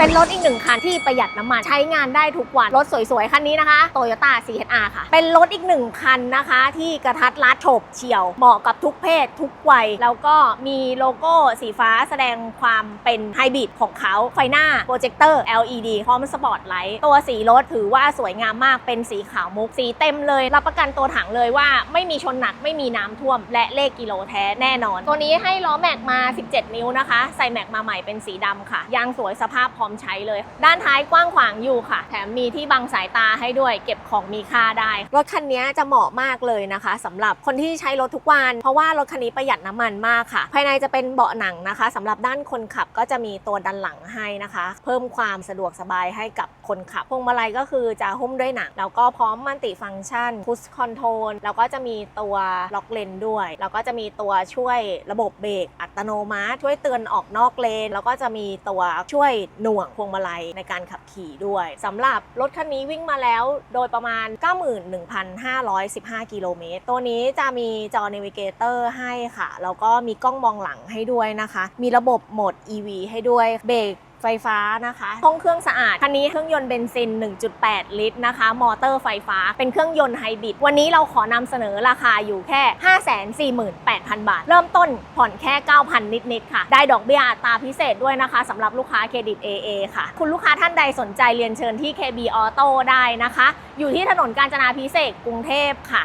เป็นรถอีกหนึ่งคันที่ประหยัดน้ำมันใช้งานได้ทุกวัน รถสวยๆ คันนี้นะคะ Toyota CHR ค่ะ เป็นรถอีกหนึ่งคันนะคะ ที่กระทัดรัดโฉบเฉี่ยว เหมาะกับทุกเพศ ทุกวัย แล้วก็มีโลโก้สีฟ้าแสดงความเป็นไฮบริดของเขาไฟหน้าโปรเจคเตอร์ LED พร้อมสปอตไลท์ตัวสีรถถือว่าสวยงามมากเป็นสีขาวมุกสีเต็มเลย รับประกันตัวถังเลยว่าไม่มีชนหนักไม่มีน้ำท่วม และเลขกิโลแท้แน่นอน ตัวนี้ให้ล้อแม็กมา 17 นิ้วนะคะ ใส่แม็กมาใหม่เป็นสีดำค่ะยางสวยสภาพพร้อมใช้เลย ด้านท้ายกว้างขวางอยู่ค่ะ แถมมีที่บังสายตาให้ด้วย เก็บของมีค่าได้ รถคันนี้จะเหมาะมากเลยนะคะสำหรับคนที่ใช้รถทุกวัน เพราะว่ารถคันนี้ประหยัดน้ำมันมากค่ะ ภายในจะเป็นเบาะหนังนะคะสำหรับด้านคนขับก็จะมีตัวดันหลังให้นะคะ เพิ่มความสะดวกสบายให้กับคนขับพวงมาลัยก็คือจะหุ้มด้วยหนังแล้วก็พร้อมมัลติฟังก์ชันพุชคอนโทรลแล้วก็จะมีตัวล็อกเลนด้วย แล้วก็จะมีตัวช่วยระบบเบรกอัตโนมัติ ช่วยเตือนออกนอกเลน แล้วก็จะมีตัวช่วยหนุ่น่วงพวงมาลัยในการขับขี่ด้วยสำหรับรถคันนี้วิ่งมาแล้วโดยประมาณ 91,515 กิโลเมตร ตัวนี้จะมีจอ Navigator ให้ค่ะ แล้วก็มีกล้องมองหลังให้ด้วยนะคะ มีระบบโหมด EV ให้ด้วย เบรก ไฟฟ้านะคะ ห้องเครื่องสะอาด คันนี้เครื่องยนต์เบนซิน 1.8 ลิตรนะคะ มอเตอร์ไฟฟ้า เป็นเครื่องยนต์ไฮบริด วันนี้เราขอนำเสนอราคาอยู่แค่ 548,000 บาท เริ่มต้นผ่อนแค่ 9,000 นิด ๆ ค่ะ ได้ดอกเบี้ยอัตราพิเศษด้วยนะคะสำหรับลูกค้าเครดิต AA ค่ะ คุณลูกค้าท่านใดสนใจเรียนเชิญที่ KB Auto ได้นะคะ อยู่ที่ถนนกาญจนาพิเศษกกรุงเทพค่ะ